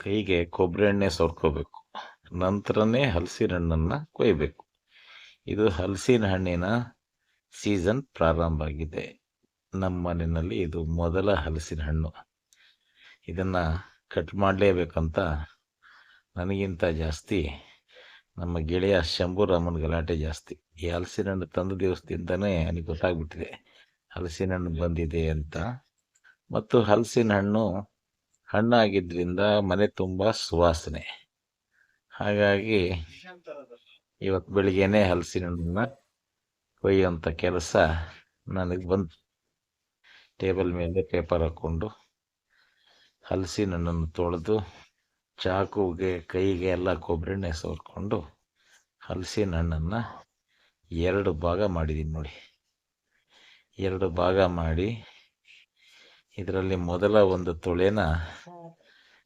ಕೈಗೆ ಕೊಬ್ಬರಿ ಎಣ್ಣೆ ಸವರ್ಕೋಬೇಕು. ನಂತರನೇ ಹಲಸಿನ ಹಣ್ಣನ್ನು ಕೊಯ್ಬೇಕು. ಇದು ಹಲಸಿನ ಹಣ್ಣಿನ ಸೀಸನ್ ಪ್ರಾರಂಭ ಆಗಿದೆ ನಮ್ಮ ಮನೆಯಲ್ಲಿ ಇದು ಮೊದಲ ಹಲಸಿನ ಹಣ್ಣು. ಇದನ್ನು ಕಟ್ ಮಾಡಲೇಬೇಕಂತ ನನಗಿಂತ ಜಾಸ್ತಿ, ನಮ್ಮ ಗೆಳೆಯ ಶಂಭುರಾಮನ ಗಲಾಟೆ ಜಾಸ್ತಿ. ಈ ಹಲಸಿನ ಹಣ್ಣು ತಂದ ದಿವಸದಿಂದನೇ ನನಗೆ ಗೊತ್ತಾಗ್ಬಿಟ್ಟಿದೆ. ಹಲಸಿನ ಹಣ್ಣು ಬಂದಿದೆ ಅಂತ. ಮತ್ತು ಹಲಸಿನ ಹಣ್ಣು ಹಣ್ಣಾಗಿದ್ದರಿಂದ ಮನೆ ತುಂಬ ಸುವಾಸನೆ. ಹಾಗಾಗಿ ಇವತ್ತು ಬೆಳಿಗ್ಗೆನೇ ಹಲಸಿನ ಹಣ್ಣನ್ನು ಕೊಯ್ಯುವಂಥ ಕೆಲಸ ನನಗೆ ಬಂತು. ಟೇಬಲ್ ಮೇಲೆ ಪೇಪರ್ ಹಾಕ್ಕೊಂಡು ಹಲಸಿನ ಹಣ್ಣನ್ನು ತೊಳೆದು ಚಾಕುಗೆ, ಕೈಗೆ ಎಲ್ಲ ಕೊಬ್ಬರಿ ಎಣ್ಣೆ ಸೋರ್ಕೊಂಡು ಹಲಸಿನ ಹಣ್ಣನ್ನು ಎರಡು ಭಾಗ ಮಾಡಿದ್ದೀನಿ ನೋಡಿ. ಎರಡು ಭಾಗ ಮಾಡಿ ಇದರಲ್ಲಿ ಮೊದಲ ಒಂದು ತುಳೆನ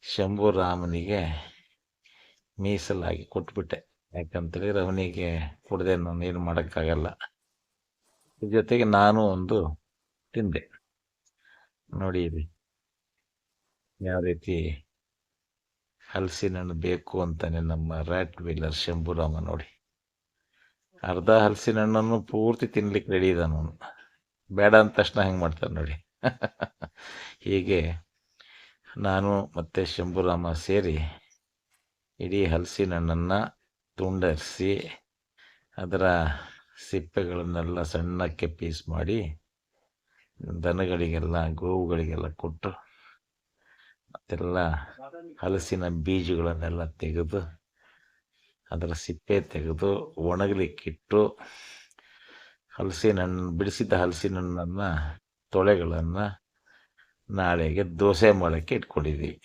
ಶಂಭು ರಾಮನಿಗೆ ಮೀಸಲಾಗಿ ಕೊಟ್ಬಿಟ್ಟೆ. ಯಾಕಂತೇಳಿ ರವನಿಗೆ ಕುಡ್ದೆ ನಾನು ಏನು ಮಾಡೋಕ್ಕಾಗಲ್ಲ. ಜೊತೆಗೆ ನಾನು ಒಂದು ತಿಂದೆ. ನೋಡಿ ಯಾವ ರೀತಿ ಹಲಸಿನಣ್ಣು ಬೇಕು ಅಂತಾನೆ ನಮ್ಮ ರ್ಯಾಟ್ ವೀಲರ್ ಶಂಭುರಾಮ ನೋಡಿ. ಅರ್ಧ ಹಲಸಿನ ಹಣ್ಣನ್ನು ಪೂರ್ತಿ ತಿನ್ಲಿಕ್ಕೆ ರೆಡಿ ಇದ್ದಾನು ಬೇಡ ಅಂದ ತಕ್ಷಣ ಹೆಂಗೆ ಮಾಡ್ತಾನೆ ನೋಡಿ. ಹೀಗೆ ನಾನು ಮತ್ತು ಶಂಭುರಾಮ ಸೇರಿ ಇಡೀ ಹಲಸಿನ ಹಣ್ಣನ್ನು ತುಂಡರಿಸಿ ಅದರ ಸಿಪ್ಪೆಗಳನ್ನೆಲ್ಲ ಸಣ್ಣಕ್ಕೆ ಪೀಸ್ ಮಾಡಿ ದನಗಳಿಗೆಲ್ಲ, ಗೋವುಗಳಿಗೆಲ್ಲ ಕೊಟ್ಟು ಮತ್ತೆಲ್ಲ ಹಲಸಿನ ಬೀಜಗಳನ್ನೆಲ್ಲ ತೆಗೆದು ಅದರ ಸಿಪ್ಪೆ ತೆಗೆದು ಒಣಗಲಿಕ್ಕಿಟ್ಟು ಹಲಸಿನ ಹಣ್ಣು ಬಿಡಿಸಿದ ಹಲಸಿನ ಹಣ್ಣನ್ನು ತೊಳೆಗಳನ್ನು ನಾಳೆಗೆ ದೋಸೆ ಮಾಡೋಕ್ಕೆ ಇಟ್ಕೊಂಡಿದ್ದೀವಿ